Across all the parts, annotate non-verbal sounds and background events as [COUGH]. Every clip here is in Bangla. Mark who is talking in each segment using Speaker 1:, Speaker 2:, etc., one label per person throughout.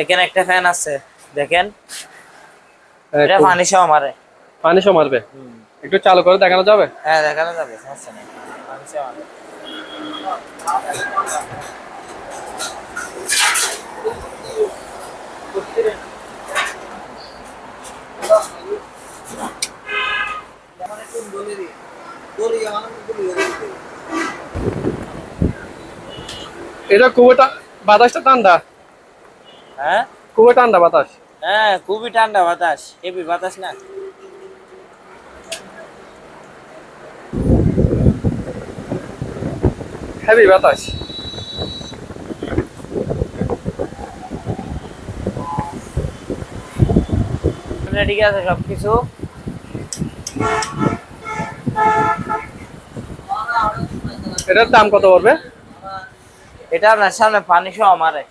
Speaker 1: এখানে একটা ফ্যান আছে দেখেন হ্যাঁ, এটা পানি সহ মারে
Speaker 2: পানি সহ মারবে একটু চালু করে দেখানো যাবে
Speaker 1: হ্যাঁ দেখানো যাবে সমস্যা নেই পানি সহ মারবে
Speaker 2: এটা খুব বাতাসটা ঠান্ডা হ্যাঁ খুবই ঠান্ডা বাতাস
Speaker 1: হ্যাঁ খুবই ঠান্ডা বাতাস হেভি বাতাস না হেভি বাতাস ঠিক আছে সবকিছু
Speaker 2: এটার দাম কত পড়বে
Speaker 1: এটা আপনার সামনে পানি সহ মারে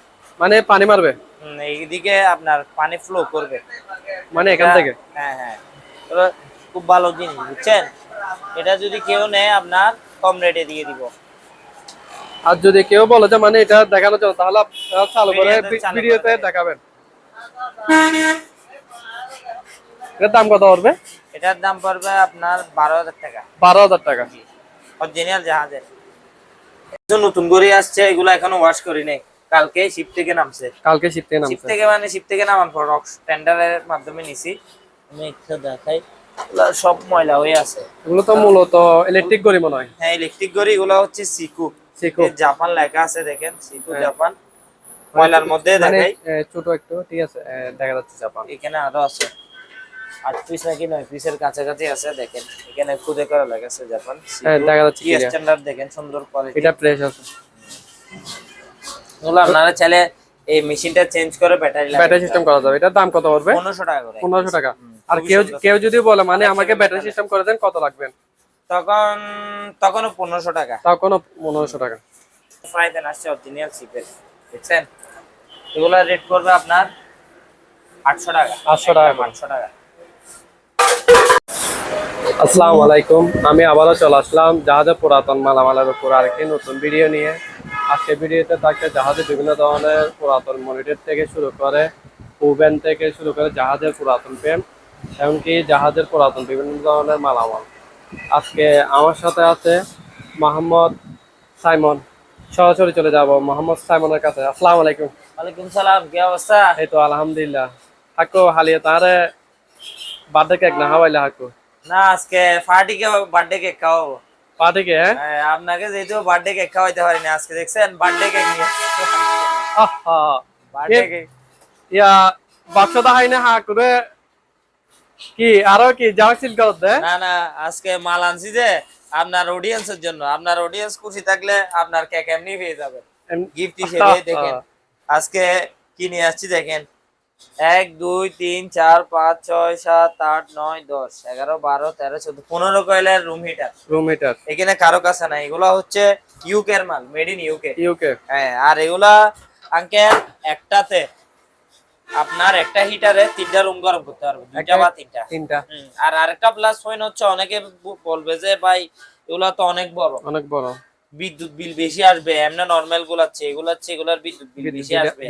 Speaker 2: মানে পানি মারবে
Speaker 1: এদিকে আপনার পানি ফ্লো করবে মানে এখান থেকে হ্যাঁ হ্যাঁ খুব ভালো জিনিস বুঝছেন এটা যদি কেউ নেয় আপনার কম রেটে দিয়ে দিব
Speaker 2: আর যদি কেউ বলে যে মানে এটা দেখানোর জন্য তাহলে চালু করে ভিডিওতে দেখাবেন এটার দাম কত পড়বে
Speaker 1: এটার দাম পড়বে আপনার বারো হাজার টাকা বারো হাজার টাকা অরিজিনাল জাহাজের নতুন করে আসছে এগুলো এখনো ওয়াশ করি নাই কালকে শিফট থেকে নামছে
Speaker 2: কালকে শিফট থেকে নামছে
Speaker 1: শিফট থেকে মানে শিফট থেকে নামান পর টেন্ডারের মাধ্যমে নিছি আমি একটু দেখাই সব ময়লা হয়ে আছে
Speaker 2: এগুলো তো মূলত ইলেকট্রিক গড়ি মনে হয়
Speaker 1: হ্যাঁ ইলেকট্রিক গড়ি এগুলো হচ্ছে সিকু সিকু জাপান লেখা আছে দেখেন সিকু জাপান হ্যাঁ। মানে ময়লার মধ্যে মানে, দেখাই
Speaker 2: ছোট একটু ঠিক আছে দেখা যাচ্ছে জাপান
Speaker 1: এখানে আরো আছে আট পিস নাকি নয় পিসের কাছাকাছি আছে দেখেন এখানে খুদে করা লাগাছে জাপান হ্যাঁ, দেখা যাচ্ছে স্ট্যান্ডার্ড দেখেন সুন্দর কোয়ালিটি
Speaker 2: এটা ফ্রেশ আছে
Speaker 1: আপনারা চাইলে এই মেশিনটা চেঞ্জ করে ব্যাটারি
Speaker 2: ব্যাটারি সিস্টেম করা যাবে এটার দাম কত পড়বে 1500 টাকা করে 1500 টাকা আর কেউ কেউ যদি বলে মানে আচ্ছা, আমাকে ব্যাটারি সিস্টেম করে দেন কত
Speaker 1: তখন তখনও 1500 টাকা
Speaker 2: তখন 1500 টাকা
Speaker 1: আসছে অরিজিনাল সিপের দেখছেন এগুলো রেট করবে আপনার 800 টাকা 800 টাকা 800 টাকা
Speaker 2: আসসালামু আলাইকুম আমি আবারও চলে আসলাম যা পুরাতন মালামালের উপর আরেকটি নতুন ভিডিও নিয়ে আজকে ভিডিওতে থাকছে জাহাজে বিভিন্ন ধরনের পুরাতন মনিটর থেকে শুরু করে ওভেন থেকে শুরু করে জাহাজের পুরাতন পেন এমনকি জাহাজের পুরাতন বিভিন্ন ধরনের মালামাল আজকে আমার সাথে আছে মোহাম্মদ সাইমন সরাসরি চলে যাব মোহাম্মদ সাইমনের কাছে আসসালাম আলাইকুম
Speaker 1: ওয়ালাইকুম সালাম কি অবস্থা
Speaker 2: এই তো আলহামদুলিল্লাহ হাকু হালিয়ে তারে বার্থডে কেক না হাওয়াইলা হাকু
Speaker 1: না আজকে পার্টিকে বার্থডে কেক খাওয়াবো বার্থডে কেক হ্যাঁ? হ্যাঁ, আপনাকে যেহেতু বার্থডে কেক খাওয়াইতে পারিনি আজকে দেখছেন বার্থডে কেক নিয়ে বার্থডে কেক
Speaker 2: ইয়া না হা করে কি আরো কি যাও সিল করতে
Speaker 1: না না আজকে মাল আনছি যে আপনার অডিয়েন্সের জন্য আপনার অডিয়েন্স খুশি থাকলে আপনার কেক এমনি পেয়ে যাবে গিফট হিসেবে দেখেন আজকে কি নিয়ে আসছি দেখেন এক দুই তিন চার পাঁচ ছয় সাত আট নয় দশ এগারো বারো তেরো চোদ্দ পনেরো কয়লার রুম হিটার রুম হিটার এখানে কারো কাছে নাই এগুলা হচ্ছে ইউকের মাল মেড ইন ইউকে ইউকে হ্যাঁ আর এগুলা আঙ্কেল একটাতে আপনার একটা হিটারে তিনটা রুম গরম করতে পারবে দুইটা বা তিনটা তিনটা আর আরেকটা প্লাস পয়েন্ট হচ্ছে অনেকে বলবে যে ভাই এগুলা তো অনেক বড় অনেক বড় বিদ্যুৎ বিল বেশি আসবে এমনি নর্মাল গুলো আছে এগুলো আছে এগুলার বিদ্যুৎ বিল বেশি আসবে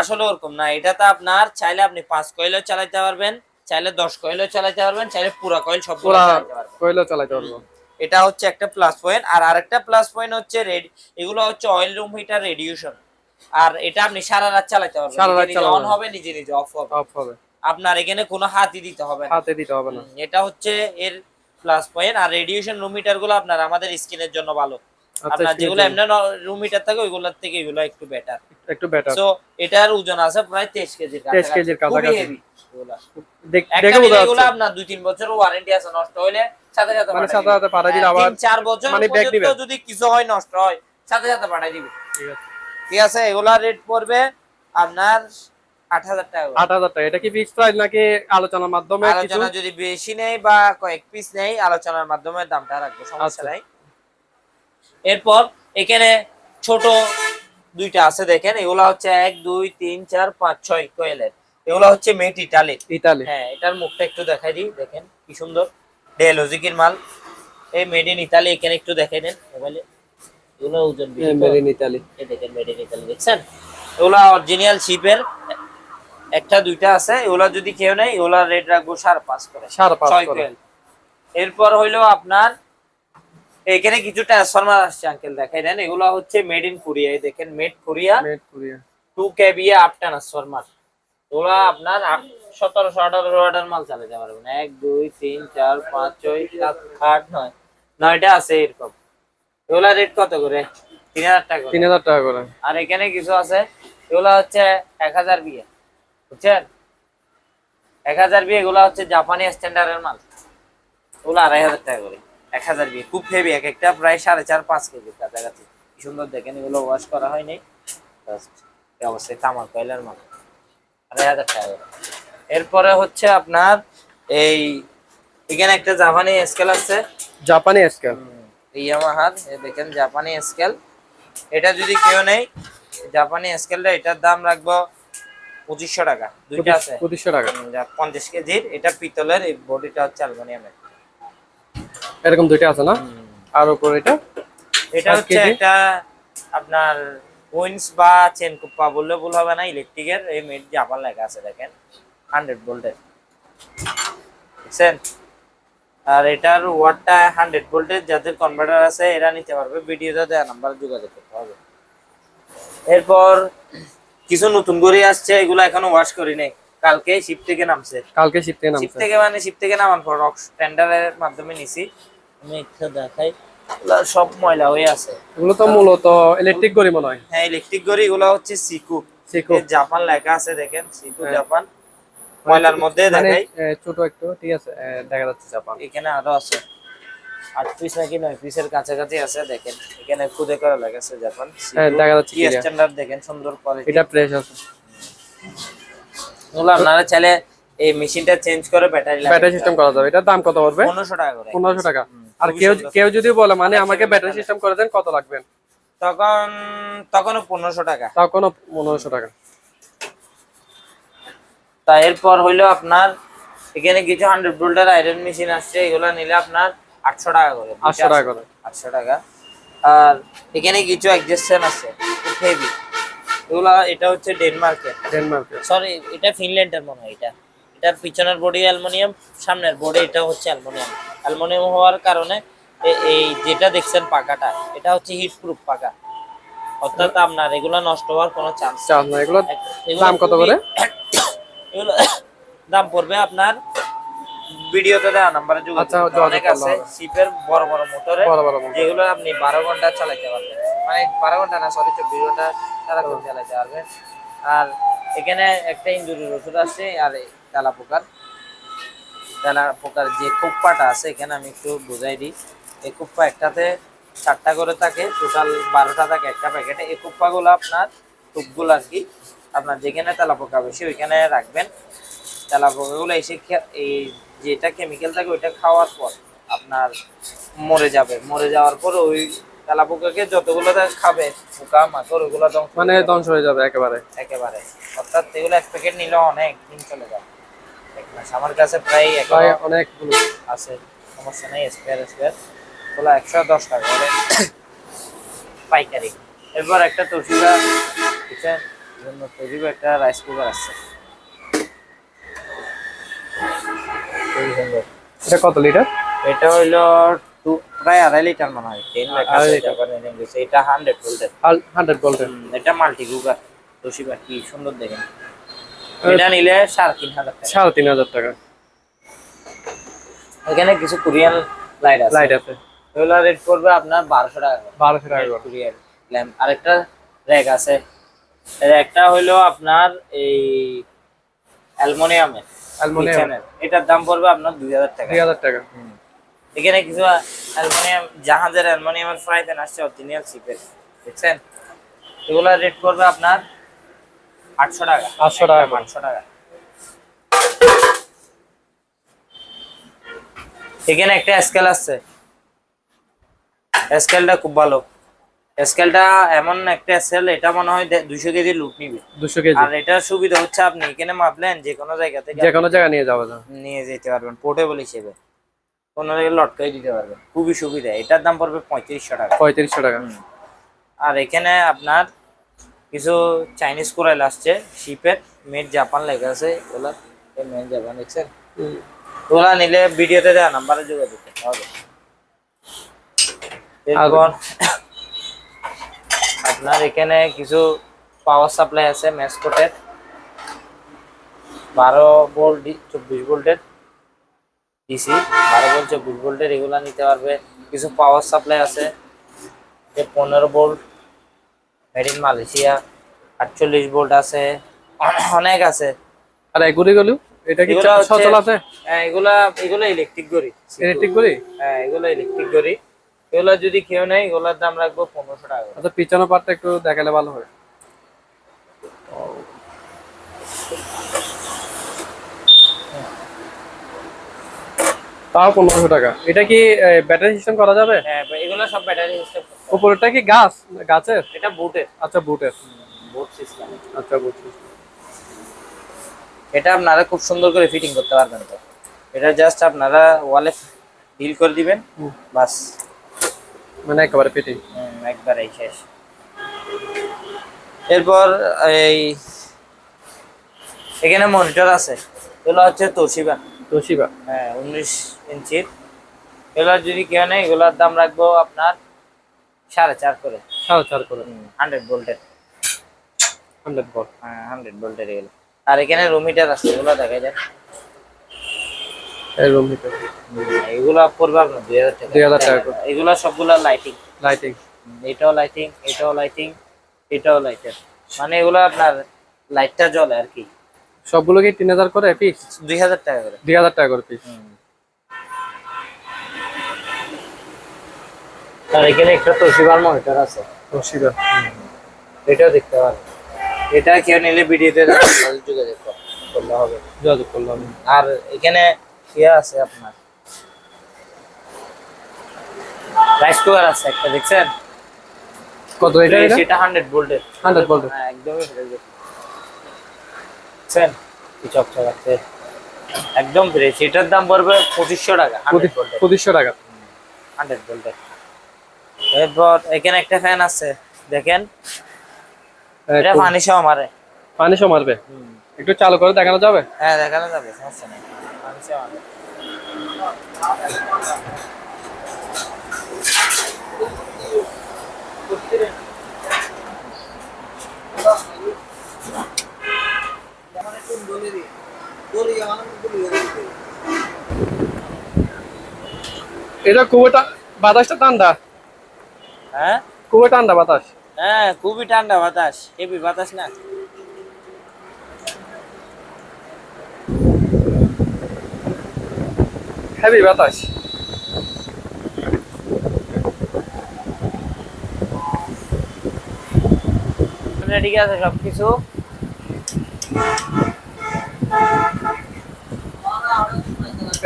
Speaker 1: আসলে ওরকম না এটা তো আপনার চাইলে আপনি পাঁচ কয়েলও চালাতে পারবেন চাইলে দশ কয়েলও চালাতে পারবেন চাইলে পুরো কয়েল সব
Speaker 2: কয়েলও চালাতে পারবেন
Speaker 1: এটা হচ্ছে একটা প্লাস পয়েন্ট আর আরেকটা প্লাস পয়েন্ট হচ্ছে রেড এগুলো হচ্ছে অয়েল রুম হিটার রেডিয়েশন আর এটা আপনি সারা রাত চালাতে পারবেন সারা রাত অন হবে নিজে নিজে অফ হবে অফ হবে আপনার এখানে কোনো হাতই দিতে হবে না
Speaker 2: হাতে দিতে হবে না
Speaker 1: এটা হচ্ছে এর প্লাস পয়েন্ট আর রেডিয়েশন রুম গুলো আপনার আমাদের স্কিনের জন্য ভালো আচ্ছা, আপনার যেগুলো এমনি রুমিটার থাকে ওইগুলোর থেকে এগুলো একটু বেটার একটু বেটার সো এটার ওজন আছে প্রায় 23 কেজি
Speaker 2: 23 কেজির কাছাকাছি
Speaker 1: আপনার 2 তিন বছর ওয়ারেন্টি আছে নষ্ট হইলে সাথে সাথে মানে সাথে সাথে পাঠাই আবার বছর মানে ব্যাক দিবে যদি কিছু হয় নষ্ট হয় সাথে সাথে পাঠাই ঠিক আছে ঠিক আছে এগুলা রেট পড়বে আপনার টাকা
Speaker 2: টাকা এটা কি আলোচনার মাধ্যমে
Speaker 1: আলোচনা যদি বেশি নেই বা কয়েক পিস নেই আলোচনার মাধ্যমে দামটা আচ্ছা। এরপর এখানে ছোট দুইটা আছে দেখেন এগুলা হচ্ছে এক দুই তিন চার পাঁচ ছয় কোয়েলের এগুলা হচ্ছে মেট ইটালি ইটালি হ্যাঁ এটার মুখটা একটু দেখাই দিই দেখেন কি সুন্দর ডেলজিকের মাল এই মেড ইন ইতালি এখানে একটু দেখে নেন মোবাইলে এগুলো ওজন মেড ইন ইতালি এই দেখেন মেড ইন ইতালি দেখছেন এগুলো অরিজিনাল শিপের একটা দুইটা আছে ওলা যদি কেউ নেই ওলা রেট রাখবো সাড়ে পাঁচ করে করে এরপর হইলো আপনার এখানে কিছু ট্রান্সফরমার আসছে আঙ্কেল দেখাই দেন এগুলো হচ্ছে মেড ইন কোরিয়া দেখেন made Korea made Korea two KVA up transformer ওলা আপনার সতেরোশো আঠারোশো আঠারো মাল চালাতে পারবেন এক দুই তিন চার পাঁচ ছয় 7 আট নয় নয়টা আছে এরকম এগুলা রেট কত করে তিন হাজার টাকা
Speaker 2: তিন হাজার টাকা করে
Speaker 1: আর এখানে কিছু আছে এগুলা হচ্ছে এক হাজার এ বুঝছেন এক হাজার বি গুলা হচ্ছে জাপানি স্ট্যান্ডার্ডের মাল ওগুলো আড়াই হাজার টাকা করে এক হাজার বি খুব হেভি এক একটা প্রায় সাড়ে চার পাঁচ কেজি কাছাকাছি সুন্দর দেখেন এগুলো ওয়াশ করা হয়নি অবশ্যই তামার কয়লার মাল আড়াই হাজার টাকা করে এরপরে হচ্ছে আপনার এই এখানে একটা জাপানি স্কেল আছে
Speaker 2: জাপানি স্কেল
Speaker 1: ইয়ামাহার দেখেন জাপানি স্কেল এটা যদি কেউ নেই জাপানি স্কেলটা এটার দাম রাখবো পঁচিশশো টাকা
Speaker 2: দুইটা আছে পঁচিশশো টাকা
Speaker 1: পঞ্চাশ কেজির এটা পিতলের এই বডিটা হচ্ছে অ্যালুমিনিয়ামের
Speaker 2: এরকম দুইটা আছে না আর উপর এটা
Speaker 1: এটা হচ্ছে একটা আপনার উইন্স বা চেন কুপ্পা বললে ভুল হবে না ইলেকট্রিকের এই মেড জাপান লেখা আছে দেখেন হান্ড্রেড ভোল্টের বুঝছেন আর এটার ওয়াটটা হান্ড্রেড ভোল্টের যাদের কনভার্টার আছে এরা নিতে পারবে ভিডিওটা দেওয়া নাম্বার যোগাযোগ করতে হবে এরপর কিছু নতুন গড়ি আসছে এগুলো এখনো ওয়াশ করি নাই কালকে শিপ থেকে নামছে
Speaker 2: কালকে শিপ থেকে নামছে
Speaker 1: শিপ থেকে মানে শিপ থেকে নামার পর রক্স টেন্ডারের মাধ্যমে নিছি আমি একটু দেখাই সব ময়লা হয়ে আছে
Speaker 2: এগুলো তো মূলত ইলেকট্রিক গড়ি মনে হয়
Speaker 1: হ্যাঁ ইলেকট্রিক গড়ি এগুলো হচ্ছে সিকু সিকু জাপান লেখা আছে দেখেন সিকু জাপান হ্যাঁ। মানে ময়লার মধ্যে মানে, দেখাই
Speaker 2: ছোট একটু ঠিক আছে দেখা যাচ্ছে জাপান
Speaker 1: এখানে আরো আছে আর পিস নাকি নয় কাছাকাছি আছে দেখেন এখানে খুদে করা লাগাছে হ্যাঁ, দেখা যাচ্ছে কি স্ট্যান্ডার্ড দেখেন সুন্দর কোয়ালিটি
Speaker 2: এটা ফ্রেশ আছে
Speaker 1: এই মেশিনটা চেঞ্জ করে ব্যাটারি
Speaker 2: লাগে ব্যাটারি সিস্টেম করা যাবে দাম কত
Speaker 1: 1500 টাকা করে
Speaker 2: 1500 টাকা আর কেউ কেউ যদি বলে মানে আমাকে ব্যাটারি সিস্টেম করে দেন কত লাগবে
Speaker 1: তখন তখনও 1500 টাকা
Speaker 2: তখনও 1500 টাকা
Speaker 1: তা এরপর হইলো আপনার এখানে কিছু হান্ড্রেড ভোল্টের আয়রন মেশিন আসছে এগুলো নিলে আপনার আটশো টাকা করে আটশো টাকা করে আটশো টাকা আর এখানে কিছু অ্যাডজাস্টন আছে হেভি এগুলা এটা হচ্ছে ডেনমার্কের ডেনমার্কের সরি এটা ফিনল্যান্ডের মনে হয় এটা এটার পিছনের বডি অ্যালুমিনিয়াম সামনের বডি এটা হচ্ছে অ্যালুমিনিয়াম অ্যালুমিনিয়াম হওয়ার কারণে এই যেটা দেখছেন পাকাটা এটা হচ্ছে হিট প্রুফ পাকা অর্থাৎ আপনার এগুলো নষ্ট হওয়ার কোনো চান্স
Speaker 2: চান্স না এগুলো দাম কত করে [COUGHS]
Speaker 1: এগুলো [COUGHS] দাম পড়বে আপনার ভিডিওতে দেওয়া নাম্বারে যোগাযোগ আচ্ছা, অনেক আছে শিপের বড় বড় মোটরে যেগুলো আপনি বারো ঘন্টা চালাইতে পারবেন মানে বারো ঘন্টা না সরি চব্বিশ ঘন্টা সারাক্ষণ চালাতে পারবেন আর এখানে একটা ইঞ্জুরির ওষুধ আছে আর তেলা পোকার তেলা পোকার যে কুপ্পাটা আছে এখানে আমি একটু বুঝাই দিই এই কুপ্পা একটাতে চারটা করে থাকে টোটাল বারোটা থাকে একটা প্যাকেটে এই কুপ্পাগুলো আপনার টুপগুলো আর কি আপনার যেখানে তেলা পোকা বেশি ওইখানে রাখবেন তেলা পোকাগুলো এসে এই যেটা কেমিক্যাল থাকে ওইটা খাওয়ার পর আপনার মরে যাবে মরে যাওয়ার পর ওই তেলা পোকাকে যতগুলো খাবে পোকা মাকড় ওগুলো ধ্বংস
Speaker 2: মানে ধ্বংস হয়ে যাবে একেবারে
Speaker 1: একেবারে অর্থাৎ এগুলো এক প্যাকেট নিলে অনেক দিন চলে যাবে আমার কাছে প্রায় অনেকগুলো আছে সমস্যা নেই স্পেয়ার স্পেয়ার ওগুলো একশো দশ টাকা করে পাইকারি এরপর একটা তসিবা কিচেন জন্য তসিবা একটা রাইস কুকার আছে
Speaker 2: এটা কত লিটার
Speaker 1: এটা হলো প্রায় আড়াই লিটার মনে হয় তেল এটা হান্ড্রেড ভোল্টের হান্ড্রেড ভোল্টের এটা মাল্টি কুকার তোশিবা কি সুন্দর দেখেন এটা নিলে সাড়ে তিন হাজার
Speaker 2: টাকা সাড়ে তিন হাজার টাকা
Speaker 1: এখানে কিছু কোরিয়ান লাইট আছে লাইট আছে এগুলো রেট করবে আপনার বারোশো টাকা
Speaker 2: বারোশো টাকা কোরিয়ান
Speaker 1: ল্যাম্প আরেকটা র্যাক আছে একটা হইলো আপনার এই অ্যালমোনিয়ামের এটার দাম পড়বে আপনার দুই হাজার টাকা দুই হাজার টাকা এখানে কিছু অ্যালুমিনিয়াম জাহাজের অ্যালুমিনিয়ামের ফ্রাই প্যান আসছে অরিজিনাল শিপের দেখছেন এগুলোর রেট পড়বে আপনার আটশো টাকা
Speaker 2: আটশো টাকা পাঁচশো টাকা
Speaker 1: এখানে একটা স্কেল আছে স্কেলটা খুব ভালো স্কেলটা এমন একটা স্কেল এটা মনে হয় দুশো কেজি লুট নিবে দুশো কেজি আর এটা সুবিধা হচ্ছে আপনি এখানে মাপলেন যে কোনো জায়গা থেকে
Speaker 2: যে কোনো জায়গা নিয়ে যাওয়া যাবে
Speaker 1: নিয়ে যেতে পারবেন পোর্টেবল হিসেবে কোনো জায়গায় লটকাই দিতে পারবেন খুবই সুবিধা এটার দাম পড়বে পঁয়ত্রিশশো টাকা পঁয়ত্রিশশো টাকা আর এখানে আপনার কিছু চাইনিজ কোরাইল আসছে শিপের মেড জাপান লেখা আছে ওলা মেড জাপান দেখছেন ওলা নিলে ভিডিওতে দেওয়া নাম্বারে যোগাযোগ করতে হবে এরপর আপনার এখানে কিছু পাওয়ার সাপ্লাই আছে ম্যাসকোটের বারো ভোল্ট চব্বিশ ভোল্টের ডিসি বারো ভোল্ট চব্বিশ ভোল্টের এগুলো নিতে পারবে কিছু পাওয়ার সাপ্লাই আছে যে পনেরো ভোল্ট মেড ইন মালয়েশিয়া আটচল্লিশ ভোল্ট আছে অনেক আছে
Speaker 2: আর এগুলি গেলো এটা কি সচল
Speaker 1: হ্যাঁ এগুলা এগুলো ইলেকট্রিক গড়ি ইলেকট্রিক গড়ি হ্যাঁ এগুলো ইলেকট্রিক গড়ি এগুলো যদি কেউ নেয় এগুলোর দাম রাখবো পনেরোশো টাকা
Speaker 2: আচ্ছা পিছনের পার্টটা একটু দেখালে ভালো হয় তাও পনেরোশো টাকা এটা কি ব্যাটারি সিস্টেম করা যাবে
Speaker 1: হ্যাঁ এগুলো সব ব্যাটারি সিস্টেম
Speaker 2: উপরেরটা কি গাছ গাছের এটা বুটের আচ্ছা বুটের বুট সিস্টেম আচ্ছা বুট সিস্টেম
Speaker 1: এটা আপনারা খুব সুন্দর করে ফিটিং করতে পারবেন তো এটা জাস্ট আপনারা ওয়ালে ডিল করে দিবেন বাস
Speaker 2: মানে একবারে পেটে
Speaker 1: একবারে শেষ এরপর এই এখানে মনিটর আছে এগুলো হচ্ছে তোশিবা তোশিবা হ্যাঁ উনিশ ইঞ্চির এগুলো যদি কেউ নেই এগুলোর দাম রাখবো আপনার সাড়ে চার করে সাড়ে চার করে হান্ড্রেড ভোল্টের হান্ড্রেড ভোল্ট হ্যাঁ হান্ড্রেড ভোল্টের এগুলো আর এখানে রুমিটার আছে এগুলো দেখা যায়
Speaker 2: এরকম ভিতরে হ্যাঁ,
Speaker 1: এগুলা পড়বে আপনার দুই টাকা দুই টাকা হ্যাঁ, এগুলা সবগুলা লাইটিং লাইটিং এটাও লাইটিং এটাও লাইটিং এটাও লাইটার মানে এগুলা আপনার লাইটটা জ্বলে আর কি
Speaker 2: সবগুলো কি তিন হাজার করে পিস
Speaker 1: দুই হাজার টাকা করে
Speaker 2: দুই টাকা করে পিস
Speaker 1: আর এখানে একটা তোশিবার মনিটর আছে তোশিবা এটাও দেখতে পারেন এটা কেউ নিলে ভিডিওতে যোগাযোগ করলে হবে যোগাযোগ করলাম আর এখানে ইয়া আছে আপনার রাইস কুকার আছে একটা দেখছেন কত এটা এটা 100 ভোল্টের
Speaker 2: 100 ভোল্টের হ্যাঁ একদমই ফ্রেশ
Speaker 1: দেখছেন কি চকচক আছে একদম ফ্রেশ এটার দাম পড়বে 2500 টাকা 2500 টাকা 100 ভোল্টের এরপর এখানে একটা ফ্যান আছে দেখেন হ্যাঁ, এটা পানি সহ মারে
Speaker 2: পানি সহ মারবে একটু চালু করে দেখানো যাবে
Speaker 1: হ্যাঁ দেখানো যাবে সমস্যা নেই এটা
Speaker 2: খুব একটা বাতাসটা ঠান্ডা হ্যাঁ খুব ঠান্ডা বাতাস
Speaker 1: হ্যাঁ খুবই ঠান্ডা বাতাস হেভি বাতাস না হেভি বাতাস আচ্ছা, ঠিক আছে সব কিছু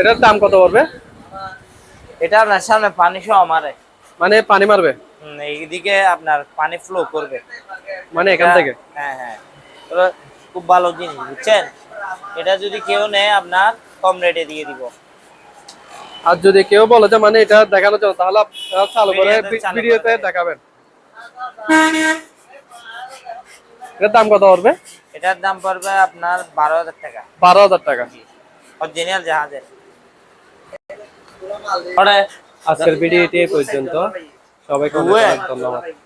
Speaker 2: এটার দাম কত পড়বে
Speaker 1: এটা আপনার সামনে পানি সহ মারে
Speaker 2: মানে পানি মারবে
Speaker 1: এইদিকে আপনার পানি ফ্লো করবে মানে এখান থেকে হ্যাঁ হ্যাঁ খুব ভালো জিনিস বুঝছেন এটা যদি কেউ নেয় আপনার কম রেটে দিয়ে দিব
Speaker 2: আর যদি কেউ বলে যে মানে এটা দেখানোর জন্য তাহলে চালু করে ভিডিওতে দেখাবেন এটার দাম কত পড়বে
Speaker 1: এটার দাম পড়বে আপনার বারো হাজার টাকা বারো হাজার টাকা অরিজিনাল জাহাজের
Speaker 2: আজকের ভিডিও এই পর্যন্ত সবাইকে ধন্যবাদ